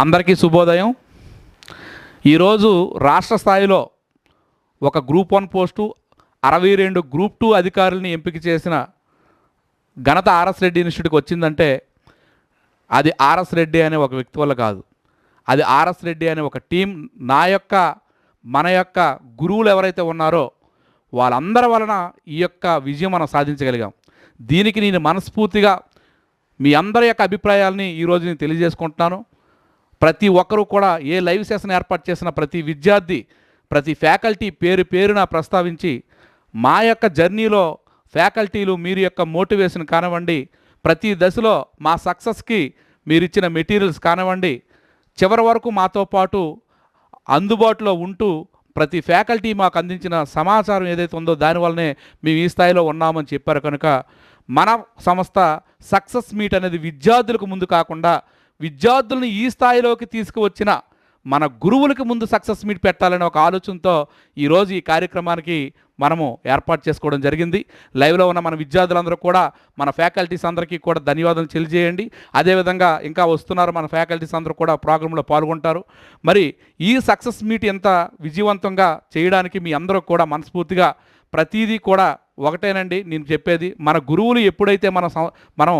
అందరికీ శుభోదయం. ఈరోజు రాష్ట్ర స్థాయిలో ఒక గ్రూప్ వన్ పోస్టు అరవై రెండు గ్రూప్ టూ అధికారుల్ని ఎంపిక చేసిన ఘనత ఆర్ఎస్ రెడ్డి ఇన్స్టిట్యూట్కి వచ్చిందంటే అది ఆర్ఎస్ రెడ్డి అనే ఒక వ్యక్తి వల్ల కాదు. అది ఆర్ఎస్ రెడ్డి అనే ఒక టీం నా యొక్క మన యొక్క గురువులు ఎవరైతే ఉన్నారో వాళ్ళందరి వలన ఈ యొక్క విజయం మనం సాధించగలిగాం. దీనికి నేను మనస్ఫూర్తిగా మీ అందరి యొక్క అభిప్రాయాలని ఈరోజు నేను తెలియజేసుకుంటున్నాను. ప్రతి ఒక్కరూ కూడా ఏ లైవ్ సెషన్ ఏర్పాటు చేసిన ప్రతి విద్యార్థి ప్రతి ఫ్యాకల్టీ పేరు పేరున ప్రస్తావించి మా యొక్క జర్నీలో ఫ్యాకల్టీలు మీరు యొక్క మోటివేషన్ కానివ్వండి ప్రతి దశలో మా సక్సెస్కి మీరు ఇచ్చిన మెటీరియల్స్ కానివ్వండి చివరి వరకు మాతో పాటు అందుబాటులో ఉంటూ ప్రతి ఫ్యాకల్టీ మాకు అందించిన సమాచారం ఏదైతే ఉందో దానివల్లనే మేము ఈ స్థాయిలో ఉన్నామని చెప్పారు కనుక మన సంస్థ సక్సెస్ మీట్ అనేది విద్యార్థులకు ముందు కాకుండా విద్యార్థులను ఈ స్థాయిలోకి తీసుకువచ్చిన మన గురువులకు ముందు సక్సెస్ మీట్ పెట్టాలనే ఒక ఆలోచనతో ఈరోజు ఈ కార్యక్రమానికి మనము ఏర్పాటు చేసుకోవడం జరిగింది. లైవ్లో ఉన్న మన విద్యార్థులందరూ కూడా మన ఫ్యాకల్టీస్ అందరికీ కూడా ధన్యవాదాలు తెలియజేయండి. అదేవిధంగా ఇంకా వస్తున్నారు మన ఫ్యాకల్టీస్ అందరూ కూడా ప్రోగ్రాంలో పాల్గొంటారు. మరి ఈ సక్సెస్ మీట్ ఎంత విజయవంతంగా చేయడానికి మీ అందరూ కూడా మనస్ఫూర్తిగా ప్రతీదీ కూడా ఒకటేనండి నేను చెప్పేది మన గురువులు ఎప్పుడైతే మన మనం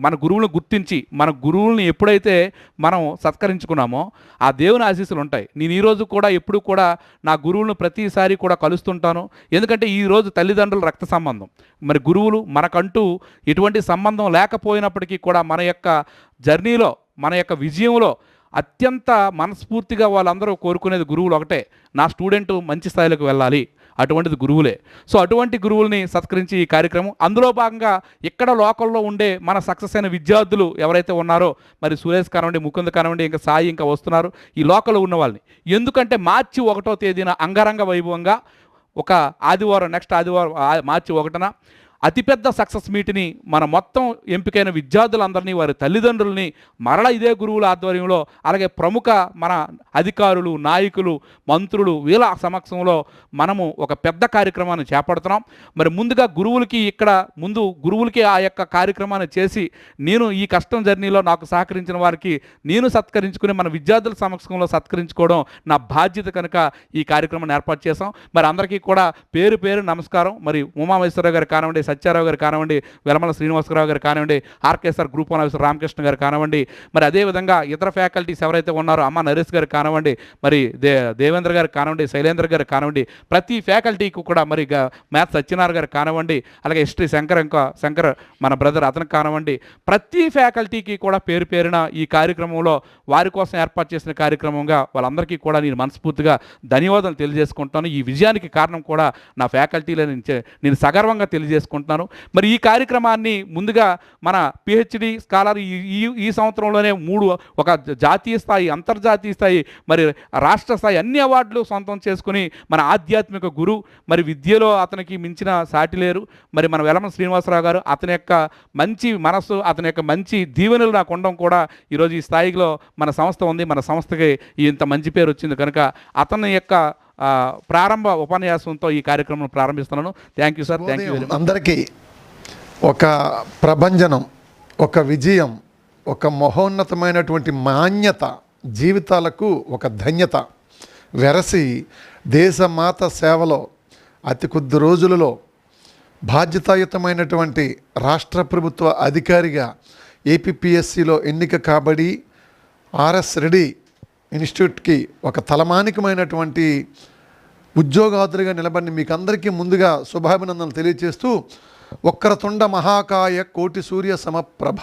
మన గురువులను గుర్తించి మన గురువులను ఎప్పుడైతే మనం సత్కరించుకున్నామో ఆ దేవుని ఆశీస్సులు ఉంటాయి. నేను ఈరోజు కూడా ఎప్పుడు కూడా నా గురువులను ప్రతిసారి కూడా కలుస్తుంటాను. ఎందుకంటే ఈరోజు తల్లిదండ్రుల రక్త సంబంధం. మరి గురువులు మనకంటూ ఎటువంటి సంబంధం లేకపోయినప్పటికీ కూడా మన యొక్క జర్నీలో మన యొక్క విజయంలో అత్యంత మనస్ఫూర్తిగా వాళ్ళందరూ కోరుకునేది గురువులు ఒకటే. నా స్టూడెంట్ మంచి స్థాయిలోకి వెళ్ళాలి. అటువంటిది గురువులే. సో అటువంటి గురువుల్ని సత్కరించి ఈ కార్యక్రమం. అందులో భాగంగా ఇక్కడ లోకల్లో ఉండే మన సక్సెస్ అయిన విద్యార్థులు ఎవరైతే ఉన్నారో మరి సురేష్ కానివ్వండి ముకుంద్ కానివ్వండి ఇంకా సాయి ఇంకా వస్తున్నారు ఈ లోకల్లో ఉన్న వాళ్ళని. ఎందుకంటే మార్చి ఒకటో తేదీన అంగరంగ వైభవంగా ఒక ఆదివారం నెక్స్ట్ ఆదివారం మార్చి ఒకటిన అతిపెద్ద సక్సెస్ మీట్ని మన మొత్తం ఎంపికైన విద్యార్థులందరినీ వారి తల్లిదండ్రుల్ని మరల ఇదే గురువుల ఆధ్వర్యంలో అలాగే ప్రముఖ మన అధికారులు నాయకులు మంత్రులు వీళ్ళ సమక్షంలో మనము ఒక పెద్ద కార్యక్రమాన్ని చేపడుతున్నాం. మరి ముందుగా గురువులకి ఇక్కడ ముందు గురువులకి ఆ యొక్క కార్యక్రమాన్ని చేసి నేను ఈ కష్టం జర్నీలో నాకు సహకరించిన వారికి నేను సత్కరించుకుని మన విద్యార్థుల సమక్షంలో సత్కరించుకోవడం నా బాధ్యత కనుక ఈ కార్యక్రమాన్ని ఏర్పాటు చేశాం. మరి అందరికీ కూడా పేరు పేరు నమస్కారం. మరి ఉమామేశ్వరరావు గారు కానివ్వండి సత్యారావు గారు కానివ్వండి వెలమల శ్రీనివాసరావు గారు కానివ్వండి RKSR group one officer Ramakrishna గారు కానివ్వండి మరి అదేవిధంగా ఇతర ఫ్యాకల్టీస్ ఎవరైతే ఉన్నారో అమ్మ నరేష్ గారు కానివ్వండి మరి దే దేవేంద్ర గారు కానివ్వండి శైలేంద్ర గారు కానివ్వండి ప్రతి ఫ్యాకల్టీకి కూడా మరి మ్యాథ్స్ సత్యనారాయణ గారు కానివ్వండి అలాగే హిస్టరీ శంకర్ ఇంకా శంకర్ మన బ్రదర్ అతనికి కానివ్వండి ప్రతి ఫ్యాకల్టీకి కూడా పేరు పేరున ఈ కార్యక్రమంలో వారి కోసం ఏర్పాటు చేసిన కార్యక్రమంగా వాళ్ళందరికీ కూడా నేను మనస్ఫూర్తిగా ధన్యవాదాలు తెలియజేసుకుంటాను ఈ విజయానికి కారణం కూడా నా ఫ్యాకల్టీలో నుంచి నేను సగర్వంగా తెలియజేసుకుంటాను చేసుకుంటున్నాను మరి ఈ కార్యక్రమాన్ని ముందుగా మన పిహెచ్డి స్కాలర్ ఈ ఈ- ఈ సంవత్సరంలోనే మూడు ఒక జాతీయ స్థాయి అంతర్జాతీయ స్థాయి మరి రాష్ట్ర స్థాయి అన్ని అవార్డులు సొంతం చేసుకుని మన ఆధ్యాత్మిక గురు మరి విద్యలో అతనికి మించిన సాటి లేరు. మరి మన వెలమ శ్రీనివాసరావు గారు అతని యొక్క మంచి మనస్సు అతని యొక్క మంచి దీవెనలు నాకు ఉండడం కూడా ఈరోజు ఈ స్థాయిలో మన సంస్థ ఉంది. మన సంస్థకి ఇంత మంచి పేరు వచ్చింది కనుక అతని యొక్క ప్రారంభ ఉపన్యాసంతో ఈ కార్యక్రమం ప్రారంభిస్తున్నాను. Thank you sir thank you అందరికీ ఒక ప్రభంజనం ఒక విజయం ఒక మహోన్నతమైనటువంటి మాన్యత జీవితాలకు ఒక ధన్యత వెరసి దేశమాత సేవలో అతి కొద్ది రోజులలో బాధ్యతాయుతమైనటువంటి రాష్ట్ర ప్రభుత్వ అధికారిగా ఏపీపీఎస్సిలో ఎన్నిక కాబడి ఆర్ఎస్ రెడ్డి ఇన్స్టిట్యూట్కి ఒక తలమానికమైనటువంటి ఉద్యోగాదులుగా నిలబడిన మీకు అందరికీ ముందుగా శుభాభినందనలు తెలియజేస్తూ ఒక్కరతుండ మహాకాయ కోటి సూర్య సమప్రభ.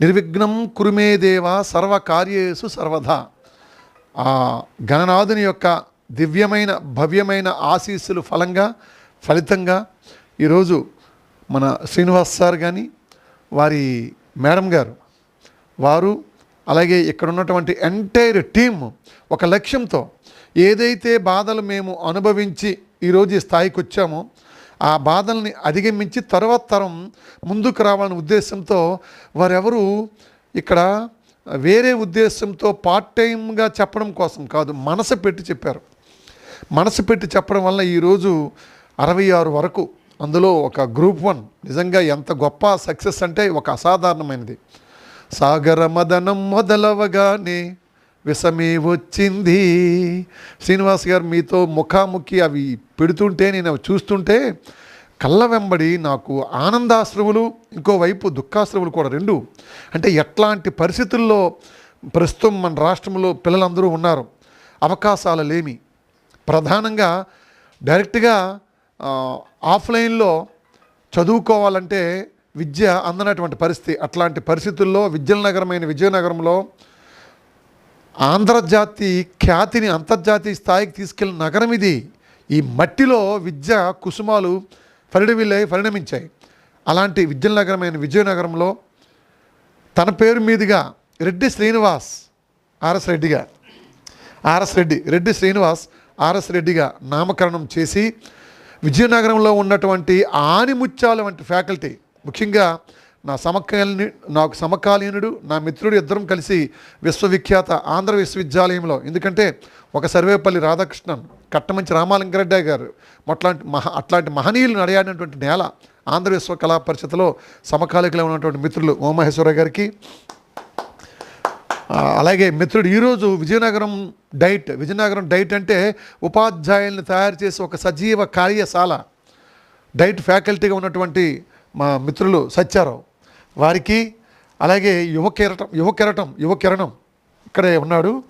నిర్విఘ్నం కురుమే దేవ సర్వకార్యేసు సర్వదా ఆ గణనాథుని యొక్క దివ్యమైన భవ్యమైన ఆశీస్సులు ఫలంగా ఫలితంగా ఈరోజు మన శ్రీనివాస్ సార్ కానీ వారి మేడం గారు వారు అలాగే ఇక్కడ ఉన్నటువంటి ఎంటైర్ టీమ్ ఒక లక్ష్యంతో ఏదైతే బాధలు మేము అనుభవించి ఈరోజు ఈ స్థాయికి వచ్చామో ఆ బాధల్ని అధిగమించి తర్వాత తరం ముందుకు రావాలనే ఉద్దేశంతో వారెవరు ఇక్కడ వేరే ఉద్దేశంతో పార్ట్ టైంగా చెప్పడం కోసం కాదు మనసు పెట్టి చెప్పారు. మనసు పెట్టి చెప్పడం వల్ల ఈరోజు అరవై ఆరు వరకు అందులో ఒక గ్రూప్ వన్ నిజంగా ఎంత గొప్ప సక్సెస్ అంటే ఒక అసాధారణమైనది. సాగర మదనం మొదలవగానే విషమే వచ్చింది. శ్రీనివాస్ గారు మీతో ముఖాముఖి అవి పెడుతుంటే నేను అవి చూస్తుంటే కళ్ళ వెంబడి నాకు ఆనందాశ్రములు ఇంకోవైపు దుఃఖాశ్రములు కూడా రెండు. అంటే ఎట్లాంటి పరిస్థితుల్లో ప్రస్తుతం మన రాష్ట్రంలో పిల్లలందరూ ఉన్నారు? అవకాశాలు లేమి. ప్రధానంగా డైరెక్ట్గా ఆఫ్లైన్లో చదువుకోవాలంటే విద్య అందనటువంటి పరిస్థితి. అట్లాంటి పరిస్థితుల్లో విద్యనగరమైన విజయనగరంలో ఆంధ్రజాతి ఖ్యాతిని అంతర్జాతీయ స్థాయికి తీసుకెళ్ళిన నగరం ఇది. ఈ మట్టిలో విద్య కుసుమాలు పరిణమిల్లాయి పరిణమించాయి. అలాంటి విద్యనగరమైన విజయనగరంలో తన పేరు మీదుగా రెడ్డి శ్రీనివాస్ ఆర్ఎస్ రెడ్డిగా ఆర్ఎస్ రెడ్డి రెడ్డి శ్రీనివాస్ ఆర్ఎస్ రెడ్డిగా నామకరణం చేసి విజయనగరంలో ఉన్నటువంటి ఆనిముత్యాల వంటి ఫ్యాకల్టీ ముఖ్యంగా నా సమకాలీని నాకు సమకాలీనుడు నా మిత్రుడు ఇద్దరం కలిసి విశ్వవిఖ్యాత ఆంధ్ర విశ్వవిద్యాలయంలో ఎందుకంటే ఒక సర్వేపల్లి రాధాకృష్ణన్ కట్టమంచి రామాలింగారెడ్డి గారు అట్లాంటి మహా అట్లాంటి మహనీయులు నడియాడినటువంటి నేల ఆంధ్ర విశ్వ కళా పరిషత్లో సమకాలికలో ఉన్నటువంటి మిత్రులు ఓమహేశ్వర గారికి. అలాగే మిత్రుడు ఈరోజు విజయనగరం డైట్ విజయనగరం డైట్ అంటే ఉపాధ్యాయుల్ని తయారు చేసి ఒక సజీవ కార్యశాల డైట్ ఫ్యాకల్టీగా ఉన్నటువంటి మా మిత్రులు సత్యారావు వారికి అలాగే యువ కెరటం యువ కెరటం యువ కిరణం ఇక్కడే ఉన్నాడు.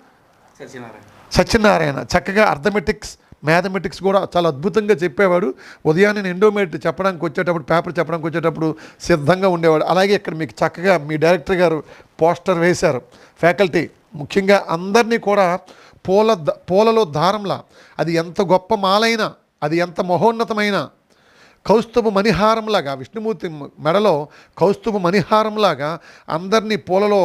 సత్యనారాయణ. చక్కగా అర్థమెటిక్స్ మ్యాథమెటిక్స్ కూడా చాలా అద్భుతంగా చెప్పేవాడు. ఉదయాన్నే నేను ఎండోమేట్ చెప్పడానికి వచ్చేటప్పుడు పేపర్ చెప్పడానికి వచ్చేటప్పుడు సిద్ధంగా ఉండేవాడు. అలాగే ఇక్కడ మీకు చక్కగా మీ డైరెక్టర్ గారు పోస్టర్ వేశారు. ఫ్యాకల్టీ ముఖ్యంగా అందరినీ కూడా పూల పూలలో దారంలా. అది ఎంత గొప్ప మాలైనా అది ఎంత మహోన్నతమైన కౌస్తుభ మణిహారంలాగా విష్ణుమూర్తి మెడలో కౌస్తుభ మణిహారంలాగా అందరినీ పూలలో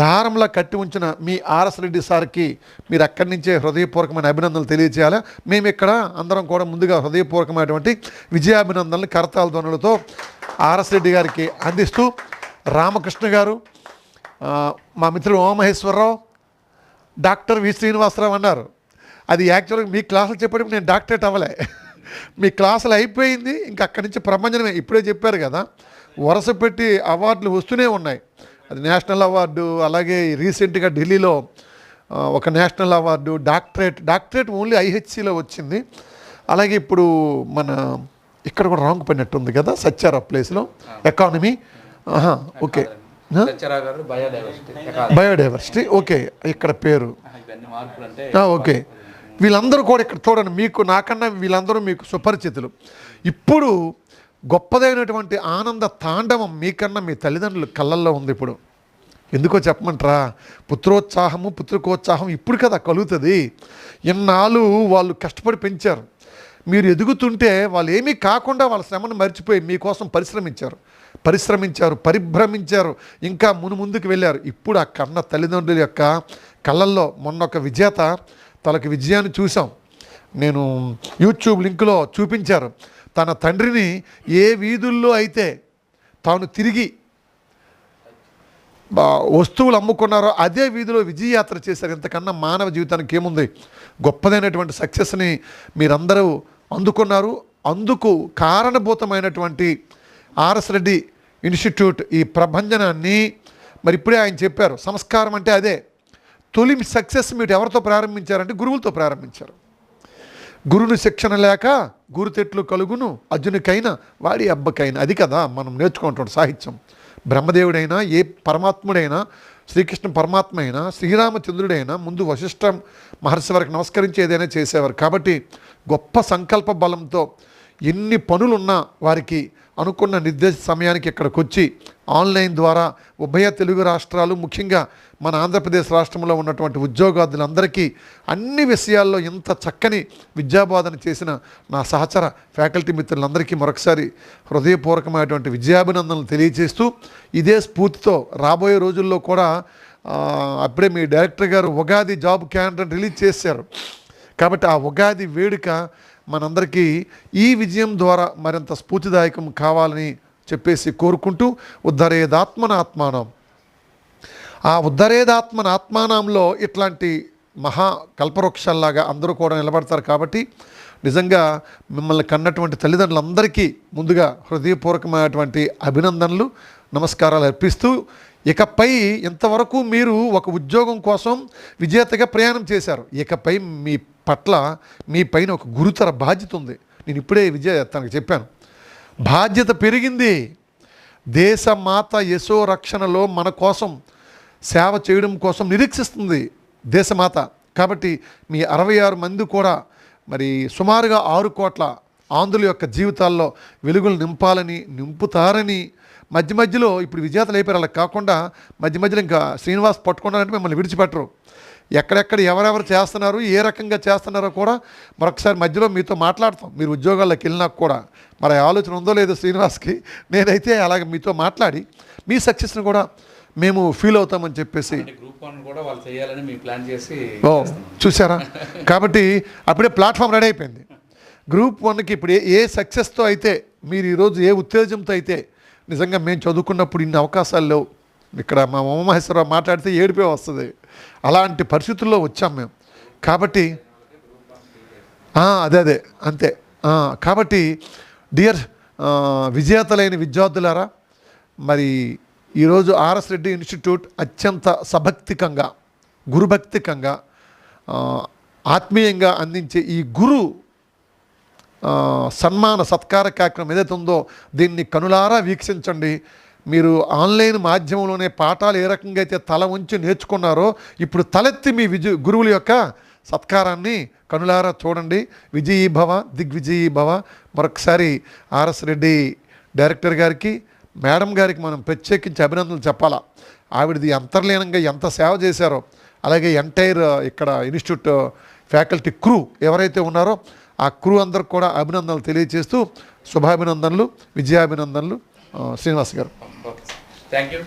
దారంలా కట్టి ఉంచిన మీ ఆర్ఎస్ రెడ్డి సార్కి మీరు అక్కడి నుంచే హృదయపూర్వకమైన అభినందనలు తెలియజేయాలి. మేము ఇక్కడ అందరం కూడా ముందుగా హృదయపూర్వకమైనటువంటి విజయాభినందనలు కరతాల ధ్వనులతో ఆర్ఎస్ రెడ్డి గారికి అందిస్తూ రామకృష్ణ గారు మా మిత్రుడు ఓమహేశ్వరరావు డాక్టర్ వి శ్రీనివాసరావు అన్నారు. అది యాక్చువల్గా మీ క్లాసులు చెప్పడం నేను డాక్టరేట్ అవ్వలే. మీ క్లాసులు అయిపోయింది ఇంకా అక్కడి నుంచి ప్రపంచమే. ఇప్పుడే చెప్పారు కదా వరుస పెట్టి అవార్డులు వస్తూనే ఉన్నాయి. అది నేషనల్ అవార్డు అలాగే రీసెంట్గా ఢిల్లీలో ఒక national award doctorate doctorate only ఐహెచ్సిలో వచ్చింది. అలాగే ఇప్పుడు మన ఇక్కడ కూడా రాంగ్ పడినట్టుంది కదా సత్యారా ప్లేస్లో ఎకానమీ. ఓకే. Biodiversity okay. ఇక్కడ పేరు. ఓకే. వీళ్ళందరూ కూడా ఇక్కడ చూడండి మీకు నాకన్నా వీళ్ళందరూ మీకు సుపరిచితులు. ఇప్పుడు గొప్పదైనటువంటి ఆనంద తాండవం మీకన్నా మీ తల్లిదండ్రుల కళ్ళల్లో ఉంది ఇప్పుడు. ఎందుకో చెప్పమంటారా? పుత్రోత్సాహము పుత్రికోత్సాహం ఇప్పుడు కదా కలుగుతుంది. ఇన్నాళ్ళు వాళ్ళు కష్టపడి పెంచారు. మీరు ఎదుగుతుంటే వాళ్ళు ఏమీ కాకుండా వాళ్ళ శ్రమను మర్చిపోయి మీకోసం పరిశ్రమించారు. పరిశ్రమించారు పరిభ్రమించారు ఇంకా మును ముందుకు వెళ్ళారు. ఇప్పుడు ఆ కన్న తల్లిదండ్రుల యొక్క కళ్ళల్లో మొన్న ఒక విజేత తనకి విజయాన్ని చూసాం నేను యూట్యూబ్ లింకులో చూపించారు. తన తండ్రిని ఏ వీధుల్లో అయితే తాను తిరిగి వస్తువులు అమ్ముకున్నారో అదే వీధిలో విజయయాత్ర చేశారు. ఇంతకన్నా మానవ జీవితానికి ఏముంది? గొప్పదైనటువంటి సక్సెస్ని మీరందరూ అందుకున్నారు. అందుకు కారణభూతమైనటువంటి ఆర్ఎస్ రెడ్డి ఇన్స్టిట్యూట్ ఈ ప్రభంజనాన్ని మరి ఇప్పుడే ఆయన చెప్పారు. సంస్కారం అంటే అదే. తొలి సక్సెస్ మీరు ఎవరితో ప్రారంభించారంటే గురువులతో ప్రారంభించారు. గురుని శిక్షణ లేక గురుతెట్లు కలుగును అర్జునికైనా వాడి అబ్బకైనా. అది కదా మనం నేర్చుకుంటాం సాహిత్యం. బ్రహ్మదేవుడైనా ఏ పరమాత్ముడైనా శ్రీకృష్ణ పరమాత్మ అయినా శ్రీరామచంద్రుడైనా ముందు వశిష్ఠ మహర్షి వారికి నమస్కరించి ఏదైనా చేసేవారు. కాబట్టి గొప్ప సంకల్ప బలంతో ఎన్ని పనులున్నా వారికి అనుకున్న నిర్దేశ సమయానికి ఇక్కడికి వచ్చి ఆన్లైన్ ద్వారా ఉభయ తెలుగు రాష్ట్రాలు ముఖ్యంగా మన ఆంధ్రప్రదేశ్ రాష్ట్రంలో ఉన్నటువంటి ఉద్యోగార్థులందరికీ అన్ని విషయాల్లో ఇంత చక్కని విద్యాబోధన చేసిన నా సహచర ఫ్యాకల్టీ మిత్రులందరికీ మరొకసారి హృదయపూర్వకమైనటువంటి విద్యాభినందనలు తెలియజేస్తూ ఇదే స్ఫూర్తితో రాబోయే రోజుల్లో కూడా అప్పుడే మీ డైరెక్టర్ గారు ఉగాది జాబ్ క్యాలెండర్ రిలీజ్ చేశారు. కాబట్టి ఆ ఉగాది వేడుక మనందరికీ ఈ విజయం ద్వారా మరింత స్ఫూర్తిదాయకం కావాలని చెప్పేసి కోరుకుంటూ ఉద్ధరేదాత్మన ఆత్మానం ఆ ఉద్ధరేదాత్మన ఆత్మానంలో ఇట్లాంటి మహా కల్పవృక్షాల్లాగా అందరూ కూడా నిలబడతారు కాబట్టి నిజంగా మిమ్మల్ని కన్నటువంటి తల్లిదండ్రులందరికీ ముందుగా హృదయపూర్వకమైనటువంటి అభినందనలు నమస్కారాలు అర్పిస్తూ ఇకపై ఇంతవరకు మీరు ఒక ఉద్యోగం కోసం విజేతగా ప్రయాణం చేశారు. ఇకపై మీ పట్ల మీ పైన ఒక గురుతర బాధ్యత ఉంది. నేను ఇప్పుడే విజయ తనకు చెప్పాను. బాధ్యత పెరిగింది. దేశమాత యశో రక్షణలో మన కోసం సేవ చేయడం కోసం నిరీక్షిస్తుంది దేశమాత కాబట్టి మీ అరవై ఆరు మంది కూడా మరి సుమారుగా ఆరు కోట్ల ఆంధ్రుల యొక్క జీవితాల్లో వెలుగులు నింపాలని నింపుతారని మధ్య మధ్యలో ఇప్పుడు విజేతలు అయిపోయారు. అలా కాకుండా మధ్య మధ్యలో ఇంకా శ్రీనివాస్ పట్టుకున్నారంటే మిమ్మల్ని విడిచిపెట్టరు. ఎక్కడెక్కడ ఎవరెవరు చేస్తున్నారు ఏ రకంగా చేస్తున్నారో కూడా మరొకసారి మధ్యలో మీతో మాట్లాడతాం. మీరు ఉద్యోగాల్లోకి వెళ్ళినా కూడా. మరి ఆలోచన ఉందో లేదో శ్రీనివాస్కి నేనైతే అలాగే మీతో మాట్లాడి మీ సక్సెస్ని కూడా మేము ఫీల్ అవుతామని చెప్పేసి గ్రూప్ వన్ కూడా వాళ్ళు చేయాలని మేము ప్లాన్ చేసి ఓ చూసారా కాబట్టి అప్పుడే ప్లాట్ఫామ్ రెడీ అయిపోయింది. గ్రూప్ వన్కి ఇప్పుడు ఏ సక్సెస్తో అయితే మీరు ఈరోజు ఏ ఉత్తేజంతో అయితే నిజంగా మేము చదువుకున్నప్పుడు ఇన్ని అవకాశాలు లేవు. ఇక్కడ మా ఉమామహేశ్వరరావు మాట్లాడితే ఏడిపే వస్తుంది. అలాంటి పరిస్థితుల్లో వచ్చాం మేము. కాబట్టి అదే అదే అంతే. కాబట్టి డియర్ విజేతలైన విద్యార్థులారా మరి ఈరోజు ఆర్ఎస్ రెడ్డి ఇన్స్టిట్యూట్ అత్యంత సభక్తికంగా గురుభక్తికంగా ఆత్మీయంగా అందించే ఈ గురు సన్మాన సత్కార కార్యక్రమం ఏదైతే ఉందో దీన్ని కనులారా వీక్షించండి. మీరు ఆన్లైన్ మాధ్యమంలోనే పాఠాలు ఏ రకంగా అయితే తల ఉంచి నేర్చుకున్నారో ఇప్పుడు తలెత్తి మీ విజయ గురువుల యొక్క సత్కారాన్ని కనులారా చూడండి. విజయీ భవ దిగ్విజయీ భవ. మరొకసారి ఆర్ఎస్ రెడ్డి డైరెక్టర్ గారికి మేడం గారికి మనం ప్రత్యేకించి అభినందనలు చెప్పాలా. ఆవిడది అంతర్లీనంగా ఎంత సేవ చేశారో అలాగే ఎంటైర్ ఇక్కడ ఇన్స్టిట్యూట్ ఫ్యాకల్టీ క్రూ ఎవరైతే ఉన్నారో ఆ క్రూ అందరికి కూడా అభినందనలు తెలియజేస్తూ శుభాభినందనలు విజయాభినందనలు శ్రీనివాస్ గారు. Thank you